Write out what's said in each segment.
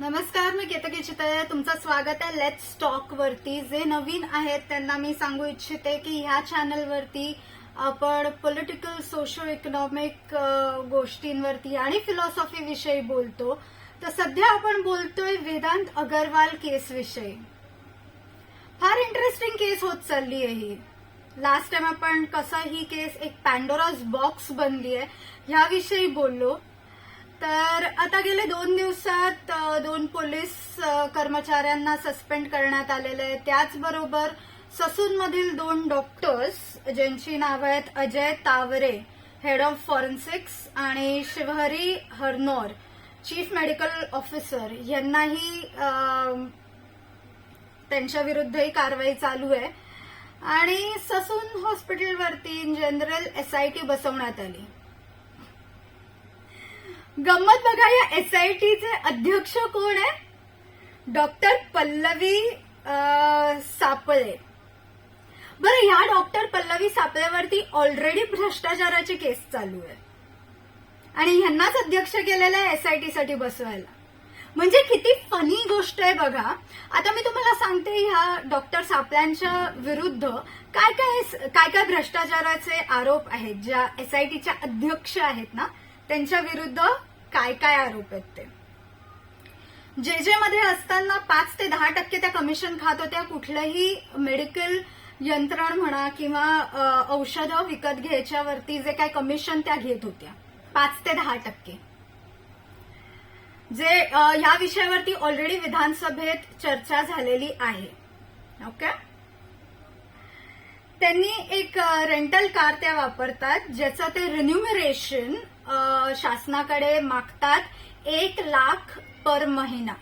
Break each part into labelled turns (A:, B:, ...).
A: नमस्कार मी केतकी चितळे. तुमचं स्वागत आहे लेट स्टॉक वरती. जे नवीन आहेत त्यांना मी सांगू इच्छिते की ह्या चॅनलवरती आपण पॉलिटिकल सोशो इकॉनॉमिक गोष्टींवरती आणि फिलॉसॉफी विषयी बोलतो. तर सध्या आपण बोलतोय वेदांत अगरवाल केस विषयी. फार इंटरेस्टिंग केस होत चालली आहे ही. लास्ट टाइम आपण कसं ही केस एक पॅन्डोरास बॉक्स बनली आहे ह्याविषयी बोललो. तर आता गेले दोन दिवसात दोन पोलीस कर्मचाऱ्यांना सस्पेंड करण्यात आलेले आहे त्याचबरोबर ससूनमधील दोन डॉक्टर्स ज्यांची नावं आहेत Ajay Taware head of forensics आणि Shivhari Harnor chief medical officer यांनाही त्यांच्या विरुद्धही कारवाई चालू आहे. आणि ससून हॉस्पिटलवरती इन जनरल एसआयटी बसवण्यात आली. गंमत बघा या एस आय टीचे अध्यक्ष कोण आहे? डॉक्टर पल्लवी सापळे. बरं ह्या डॉक्टर पल्लवी सापळेवरती ऑलरेडी भ्रष्टाचाराची केस चालू आहे आणि ह्यांनाच अध्यक्ष केलेलं आहे एसआयटी साठी बसवायला. म्हणजे किती फनी गोष्ट आहे बघा. आता मी तुम्हाला सांगते ह्या डॉक्टर सापळ्यांच्या विरुद्ध काय काय काय काय भ्रष्टाचाराचे आरोप आहेत ज्या एसआयटीच्या अध्यक्ष आहेत ना त्यांच्या विरुद्ध काय काय आरोप आहेत ते? जे जे मध्ये असताना पाच ते दहा टक्के त्या कमिशन खात होत्या कुठलंही मेडिकल यंत्रण म्हणा किंवा औषधं विकत घ्यायच्यावरती जे काय कमिशन त्या घेत होत्या. पाच ते दहा टक्के. जे ह्या विषयावरती ऑलरेडी विधानसभेत चर्चा झालेली आहे. ओके? त्यांनी एक रेंटल कार त्या वापरतात ज्याचं ते रिन्युमरेशन शासनाकडे मागतात एक लाख पर महिना.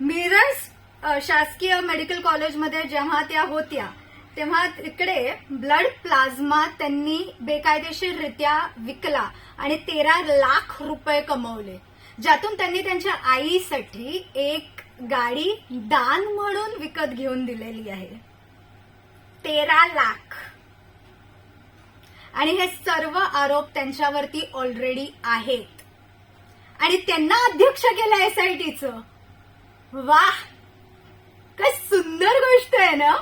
A: मिरज शासकीय मेडिकल कॉलेजमध्ये जेव्हा त्या होत्या तेव्हा तिकडे ब्लड प्लाझ्मा त्यांनी बेकायदेशीररित्या विकला आणि तेरा लाख रुपये कमवले. ज्यातून त्यांनी त्यांच्या आईसाठी एक गाडी दान म्हणून विकत घेऊन दिलेली आहे. तेरा लाख. आणि हे सर्व आरोप त्यांच्यावरती ऑलरेडी आहेत. आणि त्यांना अध्यक्ष केलं एसआयटीचं वाह! काय सुंदर गोष्ट आहे ना?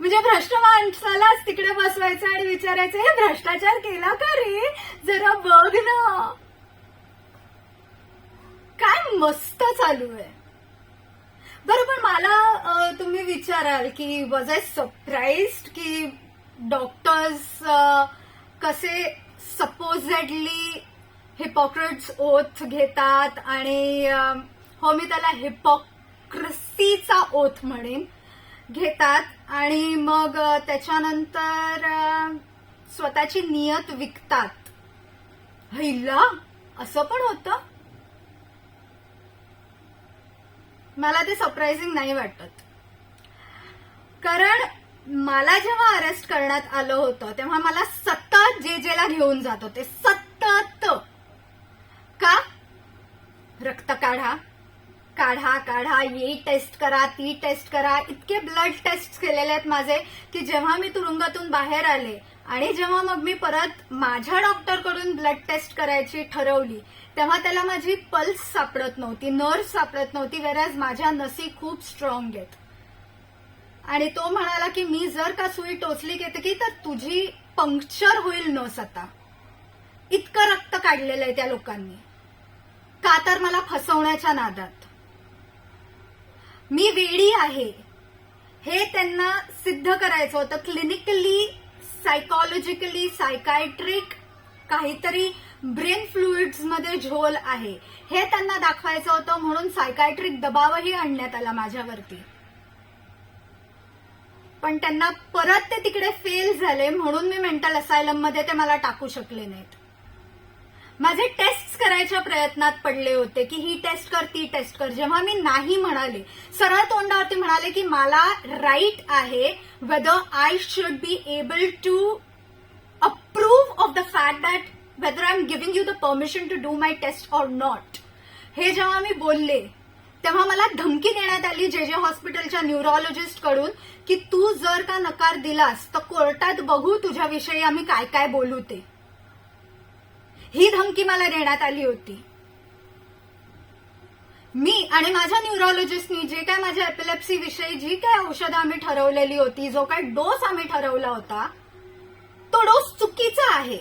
A: म्हणजे भ्रष्ट माणसालाच तिकडे बसवायचं आणि विचारायचं हे भ्रष्टाचार केला का रे? जरा बघ ना. काय मस्त चालू आहे. बरं पण मला तुम्ही विचाराल की वॉज आय सरप्राईज की डॉक्टर्स uh, कसे सपोजेडली हिपॉक्रेट्स ओथ घेतात आणि um, हो मी त्याला हिपॉक्रसीचा ओथ म्हणेन घेतात. आणि मग uh, त्याच्यानंतर uh, स्वतःची नियत विकतात. हैला असं पण होतं? मला ते सरप्रायझिंग नाही वाटत. कारण मला जेव्हा अरेस्ट करण्यात आलं होतं तेव्हा मला सतत जे जेला घेऊन जात होते सतत. का? रक्त काढा. काढा काढा ये टेस्ट करा ती टेस्ट करा. इतके ब्लड टेस्ट केलेले आहेत माझे की जेव्हा मी तुरुंगातून बाहेर आले आणि जेव्हा मग मी परत माझ्या डॉक्टरकडून ब्लड टेस्ट करायची ठरवली तेव्हा त्याला माझी पल्स सापडत नव्हती नर्स सापडत नव्हती वेरॅज माझ्या नसी खूप स्ट्रॉंग आहेत. आणि तो म्हणाला की मी जर का सुई टोचली की तर तुझी पंक्चर होईल नस आता. इतकं रक्त काढलेलं आहे त्या लोकांनी. का तर मला फसवण्याच्या नादात. मी वेडी आहे. हे त्यांना सिद्ध करायचं होतं. क्लिनिकली सायकॉलॉजिकली सायकायट्रिक काहीतरी ब्रेन फ्लुइड्समध्ये झोल आहे. हे त्यांना दाखवायचं होतं म्हणून सायकायट्रिक दबावही आणण्यात आला माझ्यावरती. पण त्यांना परत ते तिकडे फेल झाले म्हणून मी मेंटल असायलममध्ये ते मला टाकू शकले नाहीत. माझे टेस्ट करायच्या प्रयत्नात पडले होते की ही टेस्ट कर ती टेस्ट कर. जेव्हा मी नाही म्हणाले सरळ तोंडावरती म्हणाले की मला राईट आहे whether I should be able to approve of the fact that whether I am giving you the permission to do my test or not हे जेव्हा मी बोलले तेव्हा मला धमकी देण्यात आली जे जे हॉस्पिटलच्या न्यूरोलॉजिस्टकडून की तू जर का नकार दिलास तर कोर्टात बघू तुझ्याविषयी आम्ही काय काय बोलू ते. ही धमकी मला देण्यात आली होती. मी आणि माझ्या न्यूरोलॉजिस्टनी जे काय माझ्या एपिलेप्सी विषयी जी काय औषधं आम्ही ठरवलेली होती जो काय डोस आम्ही ठरवला होता तो डोस चुकीचा आहे.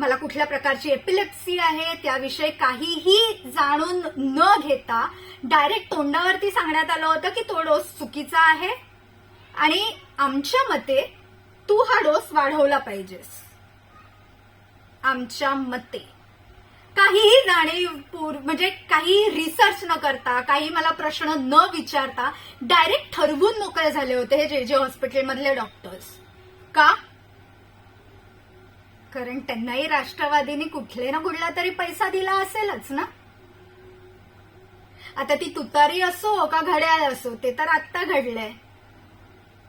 A: मला कुठल्या प्रकारची एपिलेप्सी आहे त्याविषयी काहीही जाणून न घेता डायरेक्ट तोंडावरती सांगण्यात आलं होतं की तो डोस चुकीचा आहे. आणि आमच्या मते तू हा डोस वाढवला पाहिजेस. आमच्या मते. काहीही जाणीवपूर म्हणजे काही रिसर्च न करता काही मला प्रश्न न विचारता डायरेक्ट ठरवून मोकळे झाले होते हे जे जे हॉस्पिटलमधले डॉक्टर्स का? कारण त्यांनाही राष्ट्रवादीने कुठले ना कुठला तरी पैसा दिला असेलच ना? आता ती तुतारी असो का घड्याळ असो ते तर आत्ता घडलंय.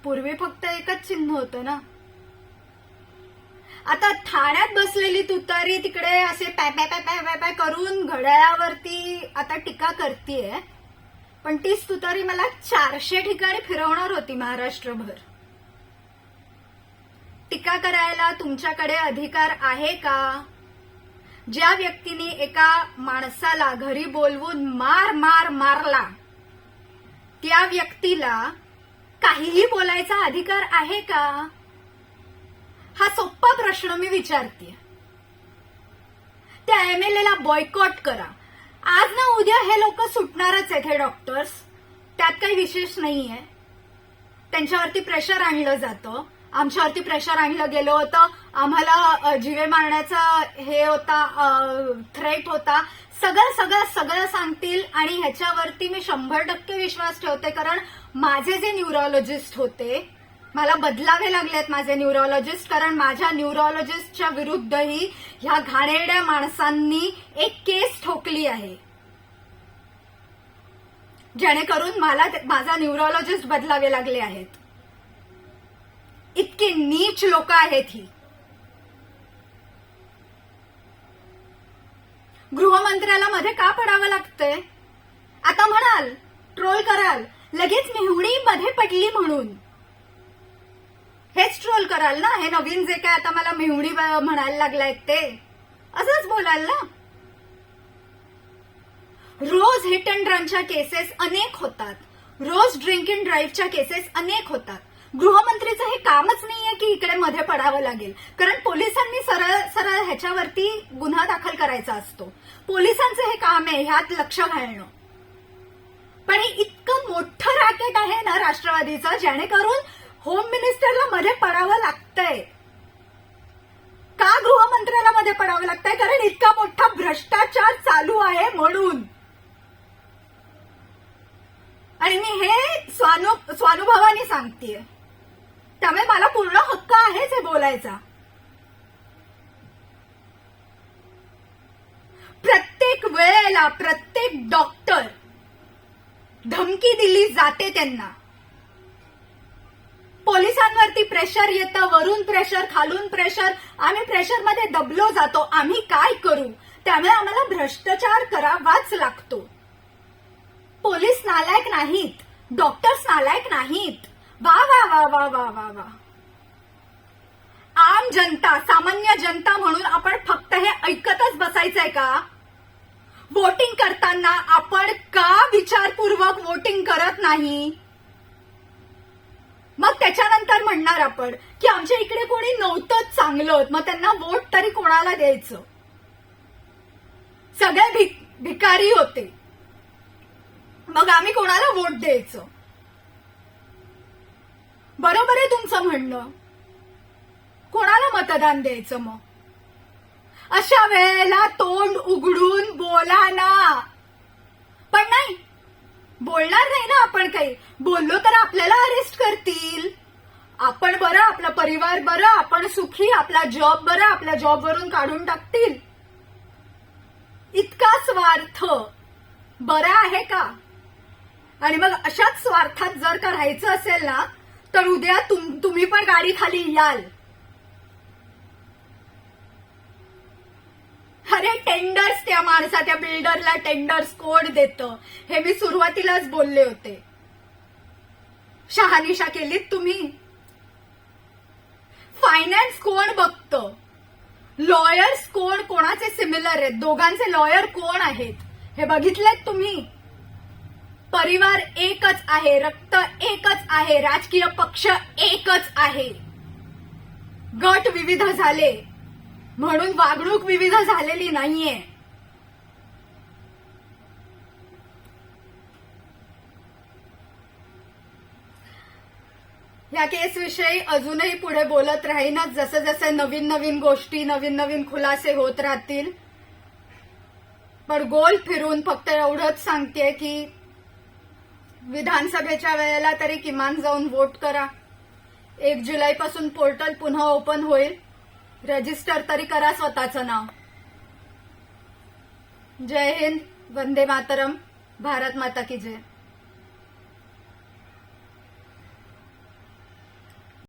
A: पूर्वी फक्त एकच चिन्ह होतं ना? आता ठाण्यात बसलेली तुतारी तिकडे असे पॅ पॅ पॅ पॅ पॅ पॅ करून घड्याळावरती आता टीका करतीये. पण तीच तुतारी मला चारशे ठिकाणी फिरवणार होती महाराष्ट्रभर. टीका करायला तुमच्याकडे अधिकार आहे का? ज्या व्यक्तीने एका माणसाला घरी बोलवून मार मार मारला त्या व्यक्तीला काहीही बोलायचा अधिकार आहे का? हा सोप्पा प्रश्न मी विचारते. त्या एम एल एला बॉयकॉट करा. आज ना उद्या हे लोक सुटणारच आहेत हे डॉक्टर्स त्यात काही विशेष नाहीये. त्यांच्यावरती प्रेशर आणलं जातं. आमच्यावरती प्रेशर आणलं गेलं होतं. आम्हाला जिवे मारण्याचा हे होता थ्रेट होता. सगळं सगळं सगळं सांगतील आणि ह्याच्यावरती मी शंभर टक्के विश्वास ठेवते कारण माझे जे न्यूरोलॉजिस्ट होते मला बदलावे लागलेत माझे न्यूरोलॉजिस्ट कारण माझ्या न्यूरोलॉजिस्टच्या विरुद्धही ह्या घाणेरड्या माणसांनी एक केस ठोकली आहे. जेणेकरून मला ते- माझा न्यूरोलॉजिस्ट बदलावे लागले आहेत. इतकी नीच लोक आहेत ही. गृहमंत्र्याला मध्ये का पडावं लागतंय? आता म्हणाल ट्रोल कराल लगेच मेहुणी मध्ये पडली म्हणून. हेच ट्रोल कराल ना हे नवीन जे काय आता मला मेहुणी म्हणायला लागलाय ते. असंच बोलाल ना? रोज हिट अँड रनच्या केसेस अनेक होतात. रोज ड्रिंक अँड ड्राईव्हच्या केसेस अनेक होतात. गृहमंत्रीचं हे कामच नाहीये की इकडे मध्ये पडावं लागेल. कारण पोलिसांनी सरळ सरळ ह्याच्यावरती गुन्हा दाखल करायचा असतो. पोलिसांचं हे काम आहे ह्यात लक्ष घालणं. पण हे इतकं मोठं रॅकेट आहे ना राष्ट्रवादीचं जेणेकरून होम मिनिस्टरला मध्ये पडावं लागतंय. का गृहमंत्र्याला मध्ये पडावं लागतंय? कारण इतका मोठा भ्रष्टाचार चालू आहे म्हणून. आणि मी हे स्वानु स्वानुभवानी सांगतेय. त्यामुळे मला पूर्ण हक्क आहेच हे बोलायचा. प्रत्येक वेळेला प्रत्येक डॉक्टर धमकी दिली जाते त्यांना. पोलिसांवरती प्रेशर येतं वरून प्रेशर खालून प्रेशर आम्ही प्रेशरमध्ये दबलो जातो आम्ही काय करू? त्यामुळे आम्हाला भ्रष्टाचार करावाच लागतो. पोलीस नालायक नाहीत डॉक्टर्स नालायक नाहीत. वा वा वा वा वा वा वा. आम जनता सामान्य जनता म्हणून आपण फक्त हे ऐकतच बसायचंय का? वोटिंग करताना आपण का विचारपूर्वक वोटिंग करत नाही? मग त्याच्यानंतर म्हणणार आपण की आमच्या इकडे कोणी नव्हतंच चांगलं मग त्यांना वोट तरी कोणाला द्यायचं? सगळे भिक भिकारी होते. मग आम्ही कोणाला वोट द्यायचं? बरोबर आहे तुमचं म्हणणं. कोणाला मतदान द्यायचं मग? अशा वेळेला तोंड उघडून बोला ना. पण नाही बोलणार नाही ना आपण काही. बोललो तर आपल्याला अरेस्ट करतील. आपण बरं आपला परिवार बरं आपण सुखी आपला जॉब बरं आपल्या जॉबवरून काढून टाकतील. इतका स्वार्थ. बरा आहे का? आणि मग अशाच स्वार्थात जर का राहायचं असेल ना तर उद्या तुम, तुम्ही पण गाडी खाली याल. अरे टेंडर्स त्या माणसा त्या बिल्डरला टेंडर्स कोड देतं? हे मी सुरुवातीलाच बोलले होते. शहानिशा केलीत तुम्ही. फायनान्स कोण बघतं? लॉयर्स कोण कोणाचे सिमिलर आहेत? दोघांचे लॉयर कोण आहेत? हे बघितलेत तुम्ही? परिवार एकच आहे रक्त एकच आहे राजकीय पक्ष एकच आहे. गट विविध झाले. म्हणून वागणूक विविध झालेली नाहीये. या केसविषयी अजूनही पुढे बोलत राहीनच. जसे जसे नवीन नवीन गोष्टी नवीन नवीन खुलासे होत राहतील. पण गोल फिरून फक्त एवढंच सांगते की विधानसभेच्या वेळेला तरी किमान जाऊन वोट करा. एक जुलैपासून पोर्टल पुन्हा ओपन होईल. रजिस्टर तरी करा स्वतःचं नाव. जय हिंद वंदे मातरम भारत माता की जय.